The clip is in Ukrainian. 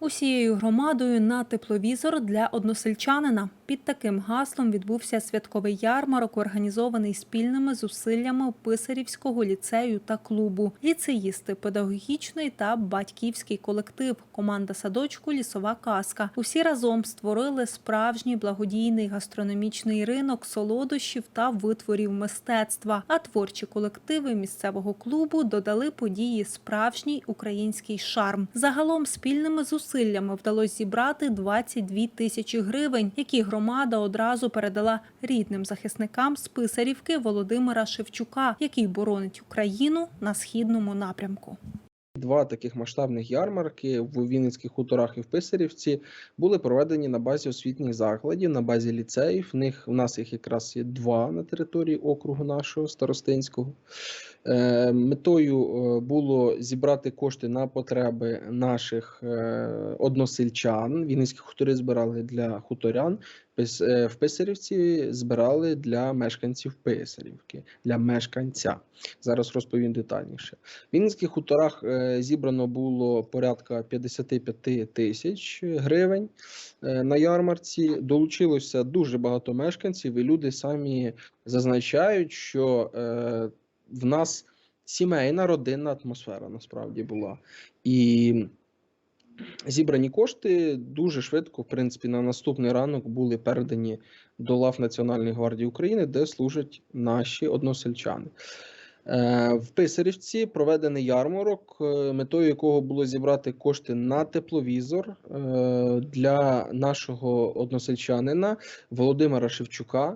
Усією громадою на тепловізор для односельчанина. Під таким гаслом відбувся святковий ярмарок, організований спільними зусиллями Писарівського ліцею та клубу. Ліцеїсти, педагогічний та батьківський колектив, команда садочку Лісова казка. Усі разом створили справжній благодійний гастрономічний ринок солодощів та витворів мистецтва. А творчі колективи місцевого клубу додали події справжній український шарм. Загалом спільними зусиллями вдалося зібрати 22 тисячі гривень, які громада одразу передала рідним захисникам з Писарівки Володимира Шевчука, який боронить Україну на східному напрямку. Два таких масштабних ярмарки в Вінницьких хуторах і в Писарівці були проведені на базі освітніх закладів, на базі ліцеїв. В них у нас їх якраз є два на території округу нашого старостинського. Е, Метою е, було зібрати кошти на потреби наших е, односельчан. Вінницькі хутори збирали для хуторян. Е, В Писарівці збирали для мешканців Писарівки, для мешканця. Зараз розповім детальніше. В Вінницьких хуторах е, зібрано було порядка 55 тисяч гривень е, на ярмарці. Долучилося дуже багато мешканців, і люди самі зазначають, що в нас сімейна родинна атмосфера насправді була. І зібрані кошти дуже швидко, в принципі, на наступний ранок були передані до лав Національної гвардії України, де служать наші односельчани. Е, В Писарівці проведений ярмарок, е, метою якого було зібрати кошти на тепловізор е, для нашого односельчанина Володимира Шевчука.